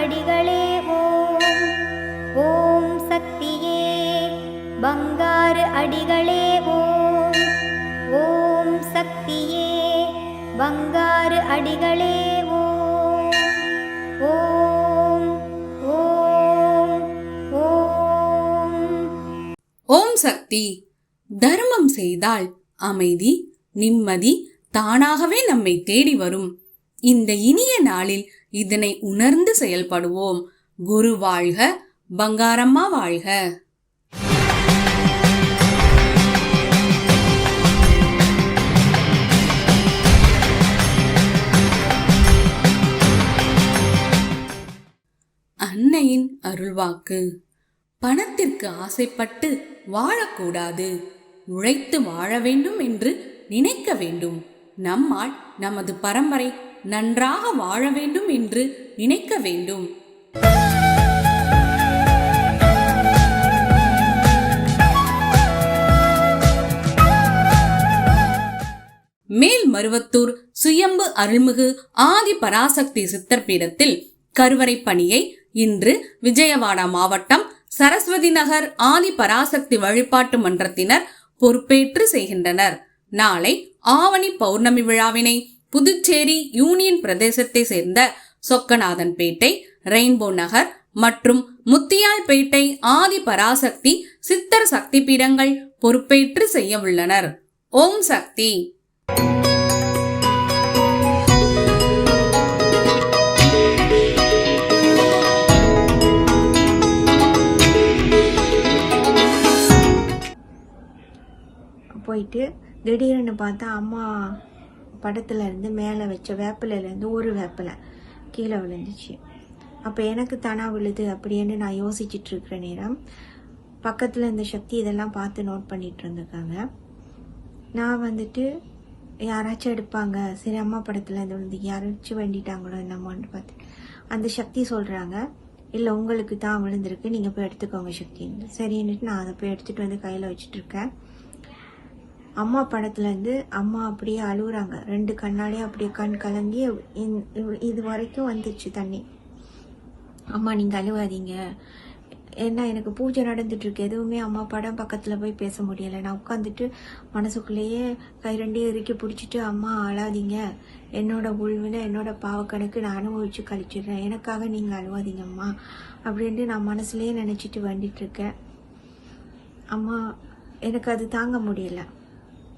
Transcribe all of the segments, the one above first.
அடிகளே ஓம். ஓம் சக்தியே பங்காறு அடிகளே ஓம். ஓம் சக்தியே பங்காறு அடிகளே ஓம். ஓம் ஓம் ஓம். ஓம் சக்தி தர்மம் செய்தால் அமைதி நிம்மதி தானாகவே நம்மை தேடி வரும். இந்த இனிய நாளில் இதனை உணர்ந்து செயல்படுவோம். குரு வாழ்க பங்காரம்மா வாழ்க. அன்னையின் அருள்வாக்கு. பணத்திற்கு ஆசைப்பட்டு வாழக்கூடாது. உழைத்து வாழ வேண்டும் என்று நினைக்க வேண்டும். நம்மால் நமது பரம்பரை நன்றாக வாழ வேண்டும் என்று நினைக்க வேண்டும். மேல் மருவத்தூர் சுயம்பு அருள்மிகு ஆதி பராசக்தி சித்தர் பீடத்தில் கருவறை பணியை இன்று விஜயவாடா மாவட்டம் சரஸ்வதி நகர் ஆதி பராசக்தி வழிபாட்டு மன்றத்தினர் பொறுப்பேற்று செய்கின்றனர். நாளை ஆவணி பௌர்ணமி விழாவினை புதுச்சேரி யூனியன் பிரதேசத்தை சேர்ந்த சொக்கநாதன்பேட்டை ரெயின்போ நகர் மற்றும் முத்தியால்பேட்டை ஆதி பராசக்தி சித்தர் சக்தி பீடங்கள் பொறுப்பேற்று செய்ய உள்ளனர். ஓம் சக்தி! போயிட்டு திடீர்னு பார்த்தா அம்மா படத்துலேருந்து மேலே வச்ச வேப்பிலேருந்து ஒரு வேப்பிலை கீழே விழுந்துச்சு. அப்போ எனக்கு தானா விழுது அப்படின்னு நான் யோசிச்சுட்டு இருக்கிற நேரம் பக்கத்தில் இந்த சக்தி இதெல்லாம் பார்த்து நோட் பண்ணிகிட்டு இருந்திருக்காங்க. நான் வந்துட்டு யாராச்சும் எடுப்பாங்க. சரி அம்மா படத்தில் இருந்து விழுந்து யாராச்சும் வேண்டிட்டாங்களோ என்னம்மான்னு பார்த்து. அந்த சக்தி சொல்கிறாங்க இல்லை உங்களுக்கு தான் விழுந்திருக்கு. நீங்கள் போய் எடுத்துக்கோங்க சக்தின்னு சரின்னுட்டு நான் அதை போய் எடுத்துகிட்டு வந்து கையில் வச்சுட்டு இருக்கேன். அம்மா படத்துலேருந்து அம்மா அப்படியே அழுகுறாங்க ரெண்டு கண்ணாலே அப்படியே கண் கலங்கி இந்- இது வரைக்கும் வந்துச்சு தண்ணி. அம்மா நீங்கள் அழுவாதீங்க. ஏன்னா எனக்கு பூஜை நடந்துட்டுருக்கு எதுவுமே அம்மா படம் பக்கத்தில் போய் பேச முடியலை. நான் உட்காந்துட்டு மனசுக்குள்ளேயே கை ரெண்டே இறுக்கி பிடிச்சிட்டு அம்மா அழாதீங்க. என்னோட உழுவில் என்னோட பாவக்கணக்கு நான் அனுபவிச்சு கழிச்சிடுறேன். எனக்காக நீங்கள் அழுவாதீங்க அம்மா அப்படின்ட்டு நான் மனசுலேயே நினச்சிட்டு வந்துட்டுருக்கேன் அம்மா எனக்கு அது தாங்க முடியல.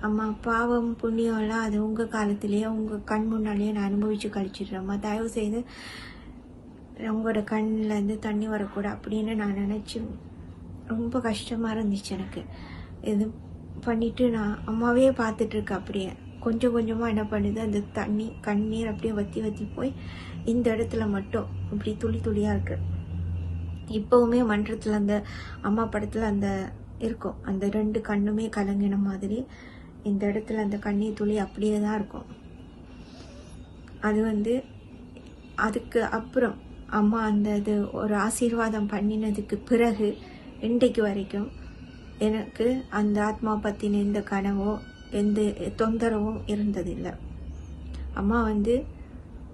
அம்மா பாவம் புண்ணியம்லாம் அது உங்கள் காலத்திலேயே உங்கள் கண் முன்னாலேயே நான் அனுபவித்து கழிச்சிடுறேம்மா தயவு செய்து உங்களோட கண்ணிலேருந்து தண்ணி வரக்கூடாது அப்படின்னு நான் நினச்சி ரொம்ப கஷ்டமாக இருந்துச்சு எனக்கு. இது பண்ணிவிட்டு நான் அம்மாவே பார்த்துட்ருக்கேன் அப்படியே. கொஞ்சம் கொஞ்சமாக என்ன பண்ணுது அந்த தண்ணி கண்ணீர் அப்படியே வற்றி வற்றி போய் இந்த இடத்துல மட்டும் இப்படி துளி துளியாக இருக்கு. இப்போவுமே மன்றத்தில் அந்த அம்மா படத்தில் அந்த இருக்கும். அந்த ரெண்டு கண்ணுமே கலங்கின மாதிரி இந்த இடத்துல அந்த கண்ணீர் துளி அப்படியே தான் இருக்கும். அது வந்து அதுக்கு அப்புறம் அம்மா அந்த இது ஒரு ஆசீர்வாதம் பண்ணினதுக்கு பிறகு இன்றைக்கு வரைக்கும் எனக்கு அந்த ஆத்மா பற்றின எந்த கனவோ எந்த தொந்தரவும் இருந்ததில்லை. அம்மா வந்து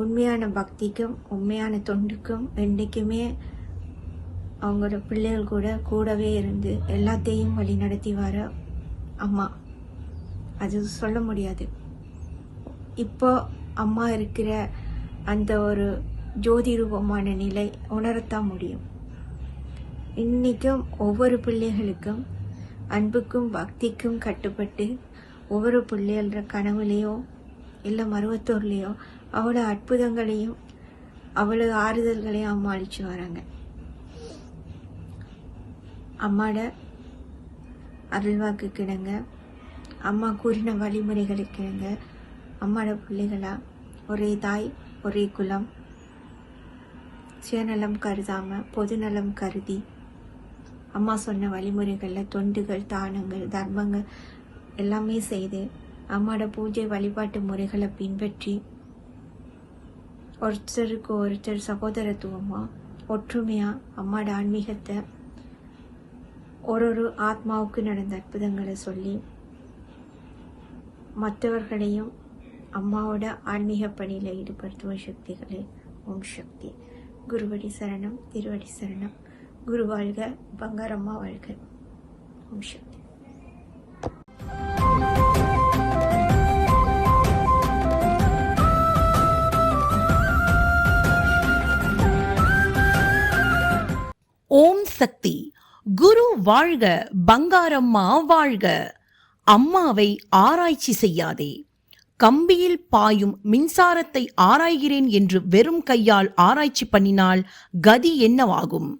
உண்மையான பக்திக்கும் உண்மையான தொண்டுக்கும் என்றைக்குமே அவங்களோட பிள்ளைகள் கூட கூடவே இருந்து எல்லாத்தையும் வழி நடத்தி வர அம்மா. அது சொல்ல முடியாது. இப்போ அம்மா இருக்கிற அந்த ஒரு ஜோதி ரூபமான நிலை உணரத்தான் முடியும். இன்றைக்கும் ஒவ்வொரு பிள்ளைகளுக்கும் அன்புக்கும் பக்திக்கும் கட்டுப்பட்டு ஒவ்வொரு பிள்ளைகள கனவுலேயோ இல்லை மருவத்தூர்லேயோ அவ்வளோ அற்புதங்களையும் அவ்வளோ ஆறுதல்களையும் அம்மா அழிச்சு வராங்க. அம்மாட அருள்வாக்கு கிடங்க. அம்மா கூறின வழிமுறைகளுக்கு அம்மாட பிள்ளைகளா ஒரே தாய் ஒரே குலம். சுயநலம் கருதாம பொதுநலம் கருதி. அம்மா சொன்ன வழிமுறைகளில் தொண்டுகள் தானங்கள் தர்மங்கள் எல்லாமே செய்து அம்மாவோட பூஜை வழிபாட்டு முறைகளை பின்பற்றி ஒருத்தருக்கு ஒருத்தர் சகோதரத்துவமா ஒற்றுமையா அம்மாவோட ஆன்மீகத்தை ஒரு ஒரு ஆத்மாவுக்கு நடந்த அற்புதங்களை சொல்லி மற்றவர்களையும் அம்மாவோட ஆன்மீக பணியில் ஈடுபடுத்துவ சக்திகளே ஓம் சக்தி. குருவடி சரணம் திருவடி சரணம். குரு வாழ்க பங்காரம்மா வாழ்க. ஓம் சக்தி. ஓம் சக்தி. குரு வாழ்க பங்காரம்மா வாழ்க. அம்மாவை ஆராய்ச்சி செய்யாதே. கம்பியில் பாயும் மின்சாரத்தை ஆராய்கிறேன் என்று வெறும் கையால் ஆராய்ச்சி பண்ணினால் கதி என்னவாகும்?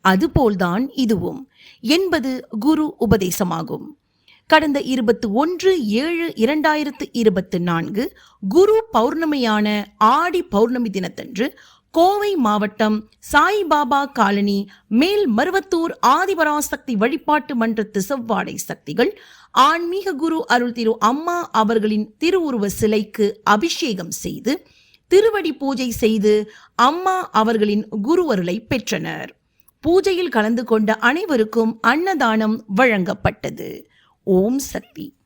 அதுபோல்தான் இதுவும். என்பது குரு உபதேசமாகும். கடந்த இருபத்தி ஒன்று ஏழு இரண்டாயிரத்து இருபத்தி நான்கு குரு பௌர்ணமியான ஆடி பௌர்ணமி தினத்தன்று கோவை மாவட்டம் சாய்பாபா காலனி மேல் மருவத்தூர் ஆதிபராசக்தி வழிபாட்டு மன்றத்து செவ்வாடை சக்திகள் ஆன்மீக குரு அருள் திரு அம்மா அவர்களின் திருவுருவ சிலைக்கு அபிஷேகம் செய்து திருவடி பூஜை செய்து அம்மா அவர்களின் குருவருளை பெற்றனர். பூஜையில் கலந்து கொண்ட அனைவருக்கும் அன்னதானம் வழங்கப்பட்டது. ஓம் சக்தி.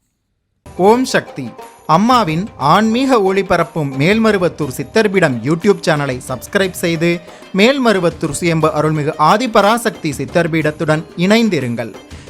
ஓம் சக்தி. அம்மாவின் ஆன்மீக ஒளிபரப்பும் மேல்மருவத்தூர் சித்தர்பிடம் யூடியூப் சேனலை சப்ஸ்கிரைப் செய்து மேல்மருவத்தூர் சுயம்பு அருள்மிகு ஆதிபராசக்தி சித்தர்பீடத்துடன் இணைந்திருங்கள்.